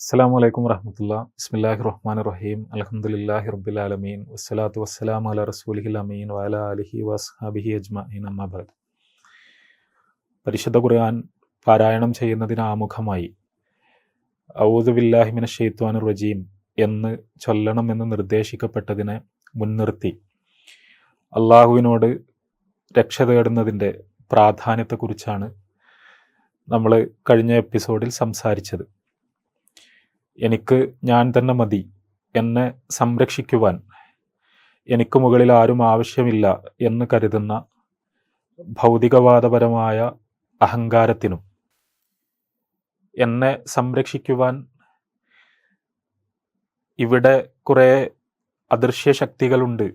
അസ്സാം വലൈക്കും വറഹമത്തുള്ള. ബിസ്മില്ലാഹി റഹ്മാൻ റഹീം അലഹമുല്ലാഹി ആലമീൻ വസ്സലാത്തു വസ്സലാം അല റസൂലിഹിൽ അമീൻ വഅല അലിഹി വസ്ഹാബിഹി അജ്മഈൻ അമ്മാബാദ് പരിശുദ്ധ ഖുർആൻ പാരായണം ചെയ്യുന്നതിന് ആമുഖമായി ഔദു ബില്ലാഹിമിന ഷെയ്ത്വാൻ റജീം എന്ന് ചൊല്ലണമെന്ന് നിർദ്ദേശിക്കപ്പെട്ടതിനെ മുൻനിർത്തി അള്ളാഹുവിനോട് രക്ഷ തേടുന്നതിന്റെ പ്രാധാന്യത്തെക്കുറിച്ചാണ് നമ്മൾ കഴിഞ്ഞ എപ്പിസോഡിൽ സംസാരിച്ചത്. എനിക്ക് ഞാൻ തന്നെ മതി എന്നെ സംരക്ഷിക്കുവാൻ. എനിക്ക് മുകളിൽ ആരും ആവശ്യമില്ല എന്ന് കരുതുന്ന ഭൗതികവാദപരമായ അഹങ്കാരത്തിനും. എന്നെ സംരക്ഷിക്കുവാൻ ഇവിടെ കുറേ അദൃശ്യ ശക്തികളുണ്ട്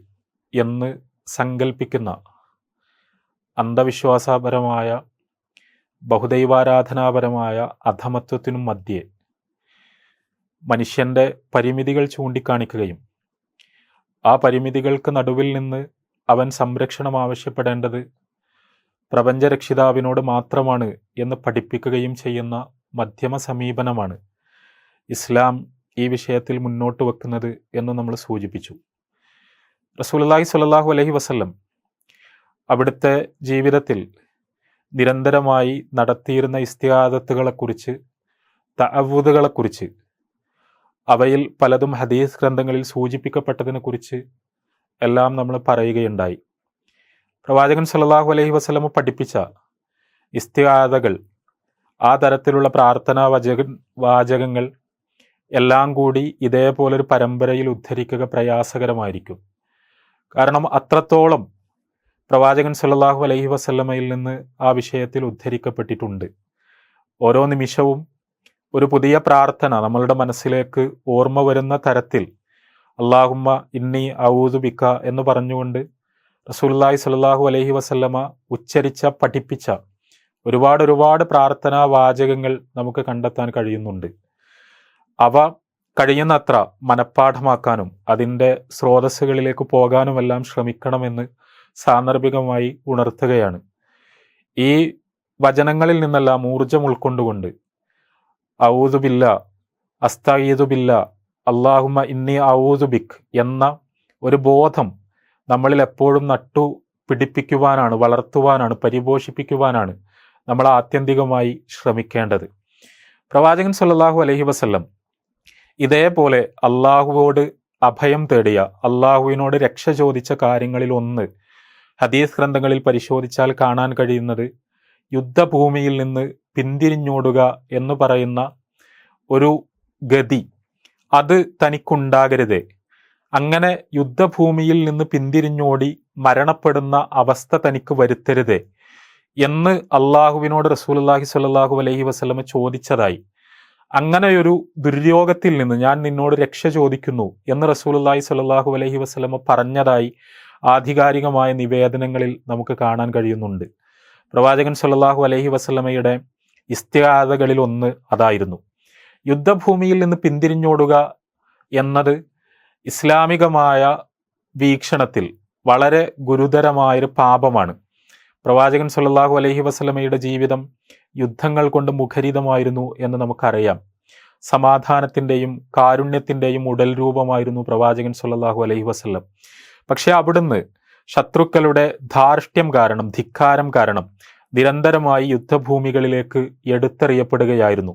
എന്ന് സങ്കല്പിക്കുന്ന അന്ധവിശ്വാസപരമായ ബഹുദൈവാരാധനാപരമായ അധമത്വത്തിനും മധ്യേ മനുഷ്യന്റെ പരിമിതികൾ ചൂണ്ടിക്കാണിക്കുകയും ആ പരിമിതികൾക്ക് നടുവിൽ നിന്ന് അവൻ സംരക്ഷണം ആവശ്യപ്പെടേണ്ടത് പ്രപഞ്ചരക്ഷിതാവിനോട് മാത്രമാണ് എന്ന് പഠിപ്പിക്കുകയും ചെയ്യുന്ന മധ്യമ സമീപനമാണ് ഇസ്ലാം ഈ വിഷയത്തിൽ മുന്നോട്ട് വെക്കുന്നത് എന്ന് നമ്മൾ സൂചിപ്പിച്ചു. റസൂലി സ്വല്ലല്ലാഹു അലഹി വസല്ലം അവിടുത്തെ ജീവിതത്തിൽ നിരന്തരമായി നടത്തിയിരുന്ന ഇസ്തിഹാദത്തുകളെക്കുറിച്ച് തഅവൂദുകളെക്കുറിച്ച് അവയിൽ പലതും ഹദീസ് ഗ്രന്ഥങ്ങളിൽ സൂചിപ്പിക്കപ്പെട്ടതിനെ കുറിച്ച് എല്ലാം നമ്മൾ പറയുകയുണ്ടായി. പ്രവാചകൻ സല്ലാഹു അലൈഹി വസ്ലമ പഠിപ്പിച്ച ഇസ്തിയാദകൾ ആ തരത്തിലുള്ള പ്രാർത്ഥനാ വചക വാചകങ്ങൾ എല്ലാം കൂടി ഇതേപോലൊരു പരമ്പരയിൽ ഉദ്ധരിക്കുക പ്രയാസകരമായിരിക്കും. കാരണം അത്രത്തോളം പ്രവാചകൻ സല്ലാഹു അലൈഹി വസല്ലമയിൽ നിന്ന് ആ വിഷയത്തിൽ ഉദ്ധരിക്കപ്പെട്ടിട്ടുണ്ട്. ഓരോ നിമിഷവും ഒരു പുതിയ പ്രാർത്ഥന നമ്മളുടെ മനസ്സിലേക്ക് ഓർമ്മ വരുന്ന തരത്തിൽ അള്ളാഹുമ്മ ഇന്നി ഔദു ബിക്ക എന്ന് പറഞ്ഞുകൊണ്ട് റസൂല്ലായി സല്ലാഹു അലഹി വസല്ലമ ഉച്ചരിച്ച പഠിപ്പിച്ച ഒരുപാട് ഒരുപാട് പ്രാർത്ഥനാ വാചകങ്ങൾ നമുക്ക് കണ്ടെത്താൻ കഴിയുന്നുണ്ട്. അവ കഴിയുന്നത്ര മനഃപ്പാഠമാക്കാനും അതിന്റെ സ്രോതസ്സുകളിലേക്ക് പോകാനുമെല്ലാം ശ്രമിക്കണമെന്ന് സാന്ദർഭികമായി ഉണർത്തുകയാണ്. ഈ വചനങ്ങളിൽ നിന്നെല്ലാം ഊർജം ഉൾക്കൊണ്ടുകൊണ്ട് ഔദുബില്ല അസ്തീദുബില്ല അള്ളാഹുമ ഇന്നി ഔദുബിക് എന്ന ഒരു ബോധം നമ്മളിൽ എപ്പോഴും നട്ടു പിടിപ്പിക്കുവാനാണ് വളർത്തുവാനാണ് പരിപോഷിപ്പിക്കുവാനാണ് നമ്മൾ ആത്യന്തികമായി ശ്രമിക്കേണ്ടത്. പ്രവാചകൻ സല്ലാഹു അലഹി വസ്ല്ലം ഇതേപോലെ അള്ളാഹുവോട് അഭയം തേടിയ അള്ളാഹുവിനോട് രക്ഷ ചോദിച്ച കാര്യങ്ങളിൽ ഒന്ന് ഹദീസ് ഗ്രന്ഥങ്ങളിൽ പരിശോധിച്ചാൽ കാണാൻ കഴിയുന്നത് യുദ്ധഭൂമിയിൽ നിന്ന് പിന്തിരിഞ്ഞോടുക എന്ന് പറയുന്ന ഒരു ഗതി. അത് തനിക്കുണ്ടാകരുതേ. അങ്ങനെ യുദ്ധഭൂമിയിൽ നിന്ന് പിന്തിരിഞ്ഞോടി മരണപ്പെടുന്ന അവസ്ഥ തനിക്ക് വരുത്തരുതേ എന്ന് അള്ളാഹുവിനോട് റസൂലുല്ലാഹി സ്വല്ലല്ലാഹു അലൈഹി വസ്ലമ ചോദിച്ചതായി. അങ്ങനെയൊരു ദുര്യോഗത്തിൽ നിന്ന് ഞാൻ നിന്നോട് രക്ഷ ചോദിക്കുന്നു എന്ന് റസൂലുല്ലാഹി സ്വല്ലല്ലാഹു അലൈഹി വസ്ലമ പറഞ്ഞതായി ആധികാരികമായ നിവേദനങ്ങളിൽ നമുക്ക് കാണാൻ കഴിയുന്നുണ്ട്. പ്രവാചകൻ സല്ലാഹു അലഹി വസ്ലമയുടെ ഇസ്തിയാദകളിൽ ഒന്ന് അതായിരുന്നു. യുദ്ധഭൂമിയിൽ നിന്ന് പിന്തിരിഞ്ഞോടുക എന്നത് ഇസ്ലാമികമായ വീക്ഷണത്തിൽ വളരെ ഗുരുതരമായൊരു പാപമാണ്. പ്രവാചകൻ സല്ലാഹു അലഹി വസ്ലമയുടെ ജീവിതം യുദ്ധങ്ങൾ കൊണ്ട് മുഖരിതമായിരുന്നു എന്ന് നമുക്കറിയാം. സമാധാനത്തിന്റെയും കാരുണ്യത്തിന്റെയും ഉടൽ രൂപമായിരുന്നു പ്രവാചകൻ സല്ലാഹു അലഹി വസല്ലം. പക്ഷേ അവിടുന്ന് ശത്രുക്കളുടെ ധാർഷ്ട്യം കാരണം ധിക്കാരം കാരണം നിരന്തരമായി യുദ്ധഭൂമികളിലേക്ക് എടുത്തെറിയപ്പെടുകയായിരുന്നു.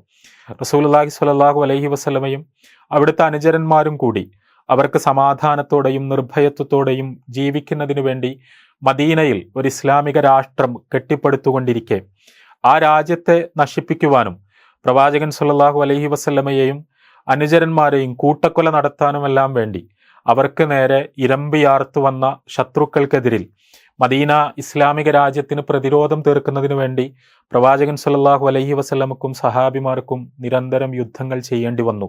റസൂലുള്ളാഹി സ്വല്ലല്ലാഹു അലഹി വസ്ലമയും അവിടുത്തെ അനുചരന്മാരും കൂടി അവർക്ക് സമാധാനത്തോടെയും നിർഭയത്വത്തോടെയും ജീവിക്കുന്നതിനു വേണ്ടി മദീനയിൽ ഒരു ഇസ്ലാമിക രാഷ്ട്രം കെട്ടിപ്പടുത്തുകൊണ്ടിരിക്കെ ആ രാജ്യത്തെ നശിപ്പിക്കുവാനും പ്രവാചകൻ സുല്ലാഹു അലഹി വസല്ലമയെയും അനുചരന്മാരെയും കൂട്ടക്കൊല നടത്താനുമെല്ലാം വേണ്ടി അവർക്ക് നേരെ ഇരമ്പിയാർത്തു വന്ന ശത്രുക്കൾക്കെതിരിൽ മദീന ഇസ്ലാമിക രാജ്യത്തിന് പ്രതിരോധം തീർക്കുന്നതിന് വേണ്ടി പ്രവാചകൻ സല്ലാഹു അലഹി വസ്ലമക്കും സഹാബിമാർക്കും നിരന്തരം യുദ്ധങ്ങൾ ചെയ്യേണ്ടി വന്നു.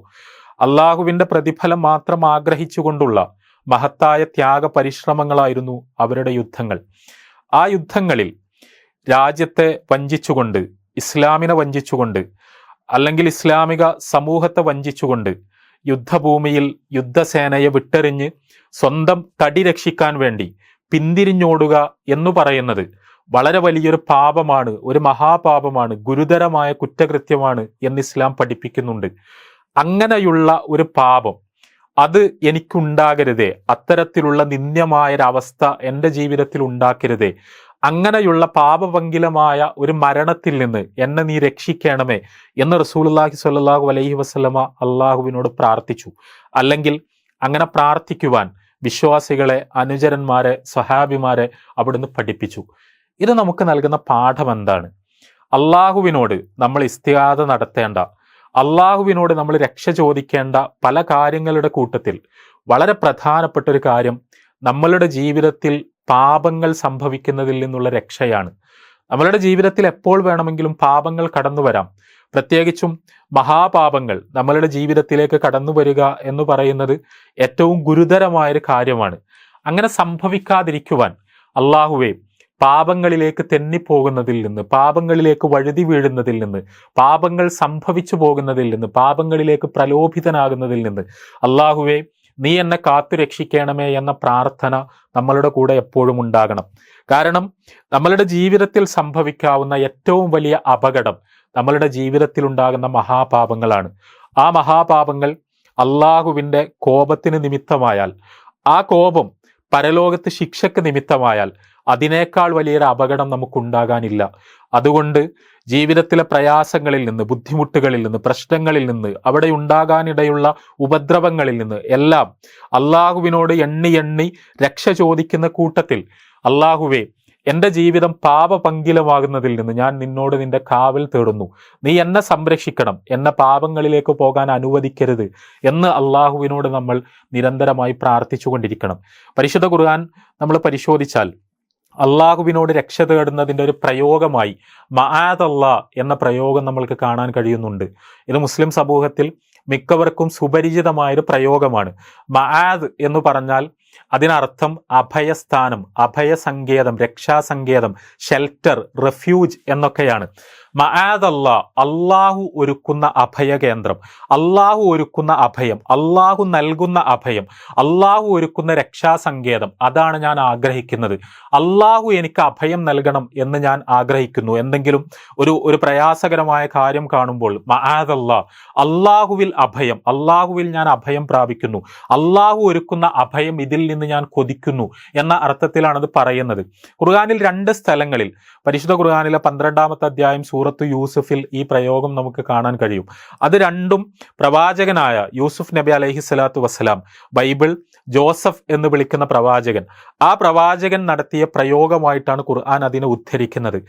അള്ളാഹുവിന്റെ പ്രതിഫലം മാത്രം ആഗ്രഹിച്ചുകൊണ്ടുള്ള മഹത്തായ ത്യാഗ പരിശ്രമങ്ങളായിരുന്നു അവരുടെ യുദ്ധങ്ങൾ. ആ യുദ്ധങ്ങളിൽ രാജ്യത്തെ വഞ്ചിച്ചുകൊണ്ട് ഇസ്ലാമിനെ വഞ്ചിച്ചുകൊണ്ട് അല്ലെങ്കിൽ ഇസ്ലാമിക സമൂഹത്തെ വഞ്ചിച്ചുകൊണ്ട് യുദ്ധഭൂമിയിൽ യുദ്ധസേനയെ വിട്ടെറിഞ്ഞ് സ്വന്തം തടി രക്ഷിക്കാൻ വേണ്ടി പിന്തിരിഞ്ഞോടുക എന്നു പറയുന്നത് വളരെ വലിയൊരു പാപമാണ് ഒരു മഹാപാപമാണ് ഗുരുതരമായ കുറ്റകൃത്യമാണ് എന്ന് ഇസ്ലാം പഠിപ്പിക്കുന്നുണ്ട്. അങ്ങനെയുള്ള ഒരു പാപം അത് എനിക്കുണ്ടാകരുതേ അത്തരത്തിലുള്ള നിന്ദ്യമായൊരവസ്ഥ എന്റെ ജീവിതത്തിൽ ഉണ്ടാക്കരുതേ. അങ്ങനെയുള്ള പാപഭങ്കിലമായ ഒരു മരണത്തിൽ നിന്ന് എന്നെ നീ രക്ഷിക്കണമേ എന്ന് റസൂലുള്ളാഹി സ്വല്ലല്ലാഹു അലൈഹി വസ്ലമ അള്ളാഹുവിനോട് പ്രാർത്ഥിച്ചു. അല്ലെങ്കിൽ അങ്ങനെ പ്രാർത്ഥിക്കുവാൻ വിശ്വാസികളെ അനുചരന്മാരെ സഹാബിമാരെ അവിടുന്ന് പഠിപ്പിച്ചു. ഇത് നമുക്ക് നൽകുന്ന പാഠം എന്താണ്? അള്ളാഹുവിനോട് നമ്മൾ ഇസ്തിഹാദ നടത്തേണ്ട അള്ളാഹുവിനോട് നമ്മൾ രക്ഷ ചോദിക്കേണ്ട പല കാര്യങ്ങളുടെ കൂട്ടത്തിൽ വളരെ പ്രധാനപ്പെട്ട ഒരു കാര്യം നമ്മളുടെ ജീവിതത്തിൽ പാപങ്ങൾ സംഭവിക്കുന്നതിൽ നിന്നുള്ള രക്ഷയാണ്. നമ്മളുടെ ജീവിതത്തിൽ എപ്പോൾ വേണമെങ്കിലും പാപങ്ങൾ കടന്നു വരാം. പ്രത്യേകിച്ചും മഹാപാപങ്ങൾ നമ്മളുടെ ജീവിതത്തിലേക്ക് കടന്നു വരിക എന്ന് പറയുന്നത് ഏറ്റവും ഗുരുതരമായൊരു കാര്യമാണ്. അങ്ങനെ സംഭവിക്കാതിരിക്കുവാൻ അള്ളാഹുവേ പാപങ്ങളിലേക്ക് തെന്നിപ്പോകുന്നതിൽ നിന്ന് പാപങ്ങളിലേക്ക് വഴുതി വീഴുന്നതിൽ നിന്ന് പാപങ്ങൾ സംഭവിച്ചു പോകുന്നതിൽ നിന്ന് പാപങ്ങളിലേക്ക് പ്രലോഭിതനാകുന്നതിൽ നിന്ന് അള്ളാഹുവെ നീ എന്നെ കാത്തു രക്ഷിക്കണമേ എന്ന പ്രാർത്ഥന നമ്മളുടെ കൂടെ എപ്പോഴും ഉണ്ടാകണം. കാരണം നമ്മളുടെ ജീവിതത്തിൽ സംഭവിക്കാവുന്ന ഏറ്റവും വലിയ അപകടം നമ്മളുടെ ജീവിതത്തിൽ ഉണ്ടാകുന്ന മഹാപാപങ്ങളാണ്. ആ മഹാപാപങ്ങൾ അള്ളാഹുവിന്റെ കോപത്തിന് നിമിത്തമായാൽ ആ കോപം പരലോകത്ത് ശിക്ഷക്ക് നിമിത്തമായാൽ അതിനേക്കാൾ വലിയൊരു അപകടം നമുക്കുണ്ടാകാനില്ല. അതുകൊണ്ട് ജീവിതത്തിലെ പ്രയാസങ്ങളിൽ നിന്ന് ബുദ്ധിമുട്ടുകളിൽ നിന്ന് പ്രശ്നങ്ങളിൽ നിന്ന് അവിടെ ഉണ്ടാകാനിടയുള്ള ഉപദ്രവങ്ങളിൽ നിന്ന് എല്ലാം അള്ളാഹുവിനോട് എണ്ണി എണ്ണി രക്ഷ ചോദിക്കുന്ന കൂട്ടത്തിൽ അള്ളാഹുവേ എന്റെ ജീവിതം പാപപങ്കിലമാകുന്നതിൽ നിന്ന് ഞാൻ നിന്നോട് നിന്റെ കാവൽ തേടുന്നു. നീ എന്നെ സംരക്ഷിക്കണം. എന്നെ പാപങ്ങളിലേക്ക് പോകാൻ അനുവദിക്കരുത് എന്ന് അള്ളാഹുവിനോട് നമ്മൾ നിരന്തരമായി പ്രാർത്ഥിച്ചുകൊണ്ടിരിക്കണം. പരിശുദ്ധ ഖുർആൻ നമ്മൾ പരിശോധിച്ചാൽ അള്ളാഹുവിനോട് രക്ഷ തേടുന്നതിന്റെ ഒരു പ്രയോഗമായി മഹാദ് അല്ലാ എന്ന പ്രയോഗം നമ്മൾക്ക് കാണാൻ കഴിയുന്നുണ്ട്. ഇത് മുസ്ലിം സമൂഹത്തിൽ മിക്കവർക്കും സുപരിചിതമായൊരു പ്രയോഗമാണ്. മആദ് എന്ന് പറഞ്ഞാൽ അതിനർത്ഥം അഭയസ്ഥാനം അഭയസങ്കേതം രക്ഷാസങ്കേതം ഷെൽട്ടർ റെഫ്യൂജ് എന്നൊക്കെയാണ്. മആദല്ല അള്ളാഹു ഒരുക്കുന്ന അഭയകേന്ദ്രം അള്ളാഹു ഒരുക്കുന്ന അഭയം അള്ളാഹു നൽകുന്ന അഭയം അള്ളാഹു ഒരുക്കുന്ന രക്ഷാസങ്കേതം അതാണ് ഞാൻ ആഗ്രഹിക്കുന്നത്. അള്ളാഹു എനിക്ക് അഭയം നൽകണം എന്ന് ഞാൻ ആഗ്രഹിക്കുന്നു. എന്തെങ്കിലും ഒരു ഒരു പ്രയാസകരമായ കാര്യം കാണുമ്പോൾ മആദല്ല അള്ളാഹുവിൽ അഭയം അള്ളാഹുവിൽ ഞാൻ അഭയം പ്രാപിക്കുന്നു. അള്ളാഹു ഒരുക്കുന്ന അഭയം ഇതിൽ നിന്ന് ഞാൻ കൊതിക്കുന്നു എന്ന അർത്ഥത്തിലാണത് പറയുന്നത്. ഖുർആാനിൽ രണ്ട് സ്ഥലങ്ങളിൽ പരിശുദ്ധ ഖുർആാനിലെ പന്ത്രണ്ടാമത്തെ അധ്യായം സൂറത്ത് യൂസുഫിൽ ഈ പ്രയോഗം നമുക്ക് കാണാൻ കഴിയും. അത് രണ്ടും പ്രവാചകനായ യൂസുഫ് നബി അലഹി സ്വലാത്തു വസ്സലാം ബൈബിൾ ജോസഫ് എന്ന് വിളിക്കുന്ന പ്രവാചകൻ. ആ പ്രവാചകൻ നടത്തിയ പ്രയോഗമായിട്ടാണ് ഖുർആൻ അതിനെ ഉദ്ധരിക്കുന്നത്.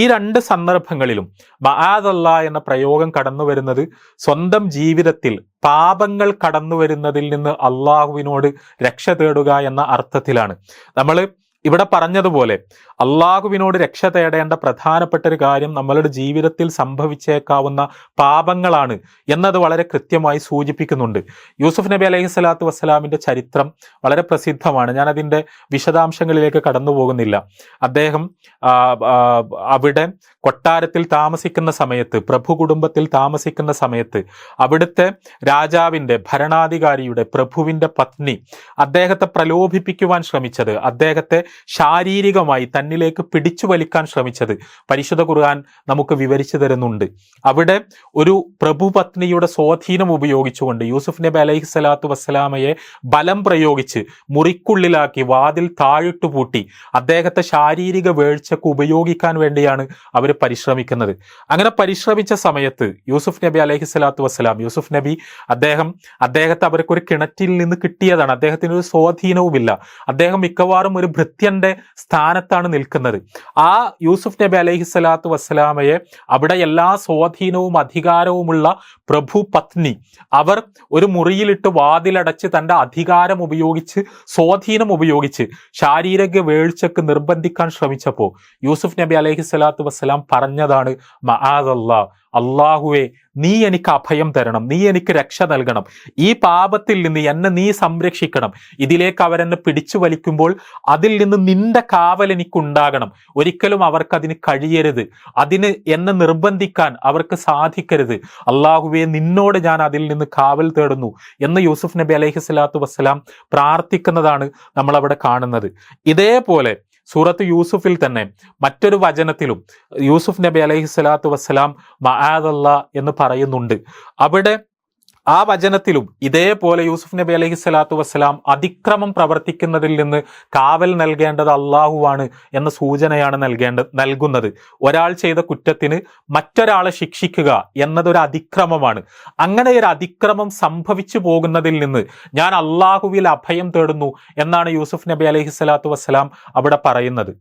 ഈ രണ്ട് സന്ദർഭങ്ങളിലും മഹാദല്ല എന്ന പ്രയോഗം കടന്നു വരുന്നത് സ്വന്തം ജീവിതത്തിൽ പാപങ്ങൾ കടന്നു വരുന്നതിൽ നിന്ന് അള്ളാഹുവിനോട് രക്ഷ തേടുക എന്ന അർത്ഥത്തിലാണ്. നമ്മൾ ഇവിടെ പറഞ്ഞതുപോലെ അള്ളാഹുവിനോട് രക്ഷ തേടേണ്ട പ്രധാനപ്പെട്ട ഒരു കാര്യം നമ്മളുടെ ജീവിതത്തിൽ സംഭവിച്ചേക്കാവുന്ന പാപങ്ങളാണ് എന്നത് വളരെ കൃത്യമായി സൂചിപ്പിക്കുന്നുണ്ട്. യൂസുഫ് നബി അലൈഹി സ്വലാത്തു വസ്സലാമിന്റെ ചരിത്രം വളരെ പ്രസിദ്ധമാണ്. ഞാൻ അതിന്റെ വിശദാംശങ്ങളിലേക്ക് കടന്നു പോകുന്നില്ല അദ്ദേഹം അവിടെ കൊട്ടാരത്തിൽ താമസിക്കുന്ന സമയത്ത് പ്രഭു കുടുംബത്തിൽ താമസിക്കുന്ന സമയത്ത് അവിടുത്തെ രാജാവിന്റെ ഭരണാധികാരിയുടെ പ്രഭുവിന്റെ പത്നി അദ്ദേഹത്തെ പ്രലോഭിപ്പിക്കുവാൻ ശ്രമിച്ചത്. അദ്ദേഹത്തെ ശാരീരികമായി തന്നിലേക്ക് പിടിച്ചു വലിക്കാൻ ശ്രമിച്ചത് പരിശുദ്ധ ഖുർആൻ നമുക്ക് വിവരിച്ചു തരുന്നുണ്ട്. അവിടെ ഒരു പ്രഭുപത്നിയുടെ സ്വാധീനം ഉപയോഗിച്ചുകൊണ്ട് യൂസുഫ് നബി അലൈഹി സ്വലാത്തു വസ്സലാമയെ ബലം പ്രയോഗിച്ച് മുറിക്കുള്ളിലാക്കി വാതിൽ താഴിട്ടു പൂട്ടി അദ്ദേഹത്തെ ശാരീരിക വേഴ്ചക്ക് ഉപയോഗിക്കാൻ വേണ്ടിയാണ് അവർ പരിശ്രമിക്കുന്നത്. അങ്ങനെ പരിശ്രമിച്ച സമയത്ത് യൂസുഫ് നബി അലൈഹി സ്വലാത്തു വസ്സലാം യൂസുഫ് നബി അദ്ദേഹം അദ്ദേഹത്തെ അവർക്കൊരു കിണറ്റിൽ നിന്ന് കിട്ടിയതാണ്. അദ്ദേഹത്തിന് ഒരു സ്വാധീനവുമില്ല. അദ്ദേഹം മിക്കവാറും ഒരു ഭൃത്യന്റെ സ്ഥാനത്താണ് നിൽക്കുന്നത്. ആ യൂസുഫ് നബി അലൈഹി സ്വലാത്തു വസ്സലാമയെ അവിടെ എല്ലാ സ്വാധീനവും അധികാരവുമുള്ള പ്രഭു പത്നി അവർ ഒരു മുറിയിലിട്ട് വാതിലടച്ച് തന്റെ അധികാരം ഉപയോഗിച്ച് സ്വാധീനം ഉപയോഗിച്ച് ശാരീരിക വീഴ്ചക്ക് നിർബന്ധിക്കാൻ ശ്രമിച്ചപ്പോൾ യൂസുഫ് നബി അലൈഹി സ്വലാത്തു വസ്സലാം പറഞ്ഞതാണ് മആദല്ല അള്ളാഹുവെ നീ എനിക്ക് അഭയം തരണം നീ എനിക്ക് രക്ഷ നൽകണം. ഈ പാപത്തിൽ നിന്ന് എന്നെ നീ സംരക്ഷിക്കണം. ഇതിലേക്ക് അവരെന്നെ പിടിച്ചു വലിക്കുമ്പോൾ അതിൽ നിന്ന് നിന്റെ കാവൽ എനിക്കുണ്ടാകണം. ഒരിക്കലും അവർക്ക് അതിന് കഴിയരുത്. അതിന് എന്നെ നിർബന്ധിക്കാൻ അവർക്ക് സാധിക്കരുത്. അള്ളാഹുവെ നിന്നോട് ഞാൻ അതിൽ നിന്ന് കാവൽ തേടുന്നു എന്ന് യൂസുഫ് നബി അലൈഹി സ്വലാത്തു വസ്സലാം പ്രാർത്ഥിക്കുന്നതാണ് നമ്മളവിടെ കാണുന്നത്. ഇതേപോലെ സൂറത്ത് യൂസുഫിൽ തന്നെ മറ്റൊരു വചനത്തിലും യൂസുഫ് നബി അലൈഹി സ്വലാത്തു വസ്സലാം മഹാദല്ല എന്ന് പറയുന്നുണ്ട്. അവിടെ ആ വചനത്തിലും ഇതേപോലെ യൂസുഫ് നബി അലൈഹി സ്വലാത്തു വസ്സലാം അതിക്രമം പ്രവർത്തിക്കുന്നതിൽ നിന്ന് കാവൽ നൽകേണ്ടത് അള്ളാഹുവാണ് എന്ന സൂചനയാണ് നൽകേണ്ട നൽകുന്നത് ഒരാൾ ചെയ്ത കുറ്റത്തിന് മറ്റൊരാളെ ശിക്ഷിക്കുക എന്നതൊരു അതിക്രമമാണ് അങ്ങനെ ഒരു അതിക്രമം സംഭവിച്ചു പോകുന്നതിൽ നിന്ന് ഞാൻ അള്ളാഹുവിൽ അഭയം തേടുന്നു എന്നാണ് യൂസുഫ് നബി അലൈഹി സ്വലാത്തു വസ്സലാം അവിടെ പറയുന്നത്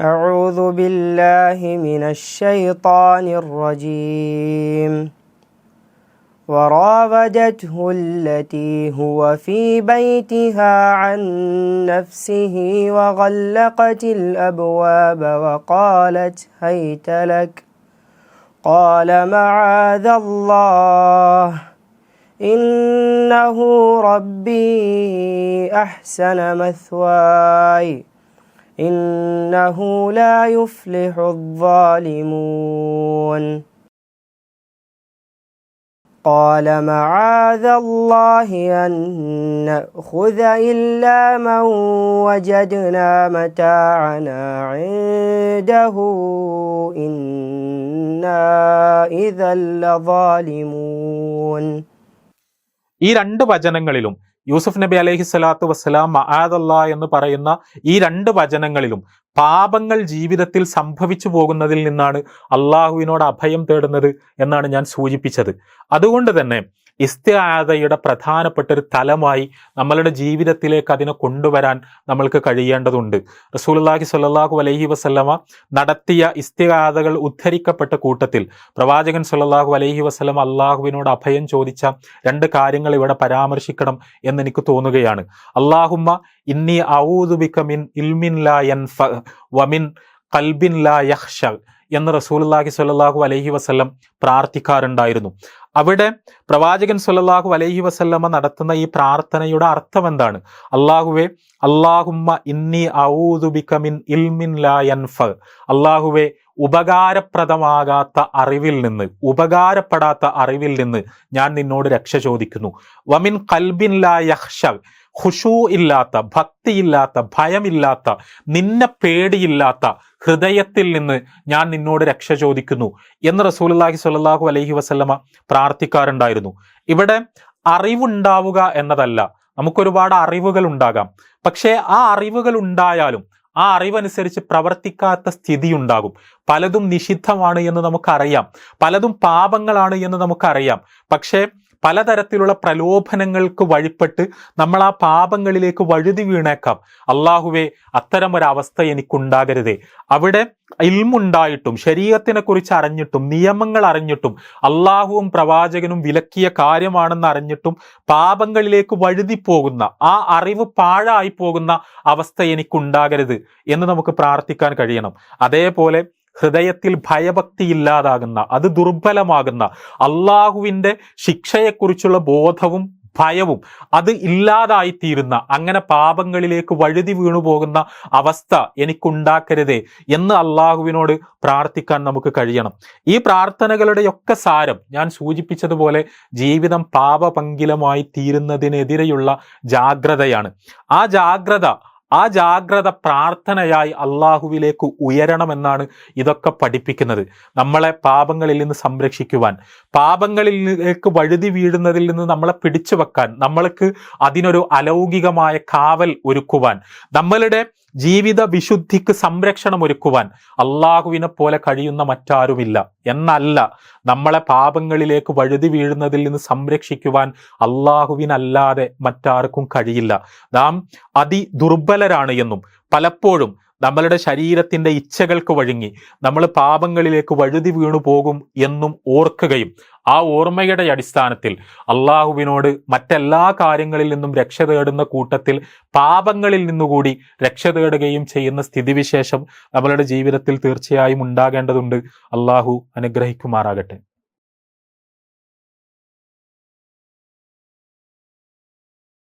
أعوذ بالله من الشيطان الرجيم وراودته التي هو في بيتها عن نفسه وغلقت الأبواب وقالت هيت لك. قال معاذ الله إنه ربي أحسن مثواي إنه لا يفلح الظالمون. قال معاذ الله أن نأخذ إلا من وجدنا متاعنا عنده إنا إذا لظالمون ഈ രണ്ട് വചനങ്ങളിലും യൂസുഫ് നബി അലഹി സ്വലാത്തു വസ്സലാം മഹാദല്ല എന്ന് പറയുന്ന ഈ രണ്ട് വചനങ്ങളിലും പാപങ്ങൾ ജീവിതത്തിൽ സംഭവിച്ചു പോകുന്നതിൽ നിന്നാണ് അള്ളാഹുവിനോട് അഭയം തേടുന്നത് എന്നാണ് ഞാൻ സൂചിപ്പിച്ചത്. അതുകൊണ്ട് തന്നെ ഇസ്തിയാദയുടെ പ്രധാനപ്പെട്ട ഒരു തലമായി നമ്മളുടെ ജീവിതത്തിലേക്ക് അതിനെ കൊണ്ടുവരാൻ നമ്മൾക്ക് കഴിയേണ്ടതുണ്ട്. റസൂലുള്ളാഹി സ്വല്ലല്ലാഹു അലഹി വസ്ലമ നടത്തിയ ഇസ്തിയാദകൾ ഉദ്ധരിക്കപ്പെട്ട കൂട്ടത്തിൽ പ്രവാചകൻ സ്വല്ലല്ലാഹു അലഹി വസ്ലം അള്ളാഹുവിനോട് അഭയം ചോദിച്ച രണ്ട് കാര്യങ്ങൾ ഇവിടെ പരാമർശിക്കണം എന്ന് എനിക്ക് തോന്നുകയാണ്. അള്ളാഹുമ്മ ഇന്നി ഔദുബിക്ക മിൻ ഇൽമിൻ ലാ വമിൻ കൽബിൻ ലാ യഹ്ഷ എന്ന് റസൂലുള്ളാഹി സ്വല്ലല്ലാഹു അലൈഹി വസല്ലം പ്രാർത്ഥിക്കാറുണ്ടായിരുന്നു. അവിടെ പ്രവാചകൻ സ്വല്ലല്ലാഹു അലൈഹി വസല്ലമ നടത്തുന്ന ഈ പ്രാർത്ഥനയുടെ അർത്ഥം എന്താണ്? അള്ളാഹുവെ അള്ളാഹുമ്മ ഇന്നി ഔദുബിക മിൻ ഇൽമിൻ ലാ യൻഫ. അള്ളാഹുവെ ഉപകാരപ്രദമാകാത്ത അറിവിൽ നിന്ന് ഉപകാരപ്പെടാത്ത അറിവിൽ നിന്ന് ഞാൻ നിന്നോട് രക്ഷ ചോദിക്കുന്നു. വമിൻ കൽബിൻ ലാ യഹ്ഷ ഖുഷൂ ഇല്ലാത്ത ഭക്തിയില്ലാത്ത ഭയമില്ലാത്ത നിന്നെ പേടിയില്ലാത്ത ഹൃദയത്തിൽ നിന്ന് ഞാൻ നിന്നോട് രക്ഷ ചോദിക്കുന്നു എന്ന് റസൂലുള്ളാഹി സ്വല്ലല്ലാഹു അലഹി വസല്ലമ പ്രാർത്ഥിക്കാറുണ്ടായിരുന്നു. ഇവിടെ അറിവുണ്ടാവുക എന്നതല്ല നമുക്കൊരുപാട് അറിവുകൾ ഉണ്ടാകാം. പക്ഷേ ആ അറിവുകൾ ഉണ്ടായാലും ആ അറിവനുസരിച്ച് പ്രവർത്തിക്കാത്ത സ്ഥിതി ഉണ്ടാകും. പലതും നിഷിദ്ധമാണ് എന്ന് നമുക്കറിയാം. പലതും പാപങ്ങളാണ് എന്ന് നമുക്കറിയാം. പക്ഷേ പലതരത്തിലുള്ള പ്രലോഭനങ്ങൾക്ക് വഴിപ്പെട്ട് നമ്മൾ ആ പാപങ്ങളിലേക്ക് വഴുതി വീണേക്കാം. അള്ളാഹുവെ അത്തരം ഒരവസ്ഥ എനിക്കുണ്ടാകരുതേ. അവിടെ ഇൽമുണ്ടായിട്ടും ശരീരത്തിനെ കുറിച്ച് അറിഞ്ഞിട്ടും നിയമങ്ങൾ അറിഞ്ഞിട്ടും അള്ളാഹുവും പ്രവാചകനും വിലക്കിയ കാര്യമാണെന്ന് അറിഞ്ഞിട്ടും പാപങ്ങളിലേക്ക് വഴുതി പോകുന്ന ആ അറിവ് പാഴായി പോകുന്ന അവസ്ഥ എനിക്കുണ്ടാകരുത് എന്ന് നമുക്ക് പ്രാർത്ഥിക്കാൻ കഴിയണം. അതേപോലെ ഹൃദയത്തിൽ ഭയഭക്തി ഇല്ലാതാകുന്ന അത് ദുർബലമാകുന്ന അള്ളാഹുവിന്റെ ശിക്ഷയെക്കുറിച്ചുള്ള ബോധവും ഭയവും അത് ഇല്ലാതായിത്തീരുന്ന അങ്ങനെ പാപങ്ങളിലേക്ക് വഴുതി വീണുപോകുന്ന അവസ്ഥ എനിക്കുണ്ടാക്കരുതേ എന്ന് അള്ളാഹുവിനോട് പ്രാർത്ഥിക്കാൻ നമുക്ക് കഴിയണം. ഈ പ്രാർത്ഥനകളുടെയൊക്കെ സാരം ഞാൻ സൂചിപ്പിച്ചതുപോലെ ജീവിതം പാപപങ്കിലമായി തീരുന്നതിനെതിരെയുള്ള ജാഗ്രതയാണ്. ആ ജാഗ്രത ആ ജാഗ്രത പ്രാർത്ഥനയായി അള്ളാഹുവിലേക്ക് ഉയരണമെന്നാണ് ഇതൊക്കെ പഠിപ്പിക്കുന്നത്. നമ്മളെ പാപങ്ങളിൽ നിന്ന് സംരക്ഷിക്കുവാൻ പാപങ്ങളിലേക്ക് വഴുതി വീഴുന്നതിൽ നിന്ന് നമ്മളെ പിടിച്ചു വെക്കാൻ നമ്മൾക്ക് അതിനൊരു അലൗകികമായ കാവൽ ഒരുക്കുവാൻ നമ്മളുടെ ജീവിത വിശുദ്ധിക്ക് സംരക്ഷണം ഒരുക്കുവാൻ അള്ളാഹുവിനെ പോലെ കഴിയുന്ന മറ്റാരുമില്ല. എന്നല്ല നമ്മളെ പാപങ്ങളിലേക്ക് വഴുതി വീഴുന്നതിൽ നിന്ന് സംരക്ഷിക്കുവാൻ അള്ളാഹുവിനല്ലാതെ മറ്റാർക്കും കഴിയില്ല. നാം അതിദുർബലരാണ് എന്നും പലപ്പോഴും നമ്മളുടെ ശരീരത്തിന്റെ ഇച്ഛകൾക്ക് വഴുങ്ങി നമ്മൾ പാപങ്ങളിലേക്ക് വഴുതി വീണു പോകും എന്നും ഓർക്കുകയും ആ ഓർമ്മയുടെ അടിസ്ഥാനത്തിൽ അള്ളാഹുവിനോട് മറ്റെല്ലാ കാര്യങ്ങളിൽ നിന്നും രക്ഷ തേടുന്ന കൂട്ടത്തിൽ പാപങ്ങളിൽ നിന്നുകൂടി രക്ഷ തേടുകയും ചെയ്യുന്ന സ്ഥിതിവിശേഷം നമ്മളുടെ ജീവിതത്തിൽ തീർച്ചയായും ഉണ്ടാകേണ്ടതുണ്ട്. അള്ളാഹു അനുഗ്രഹിക്കുമാറാകട്ടെ.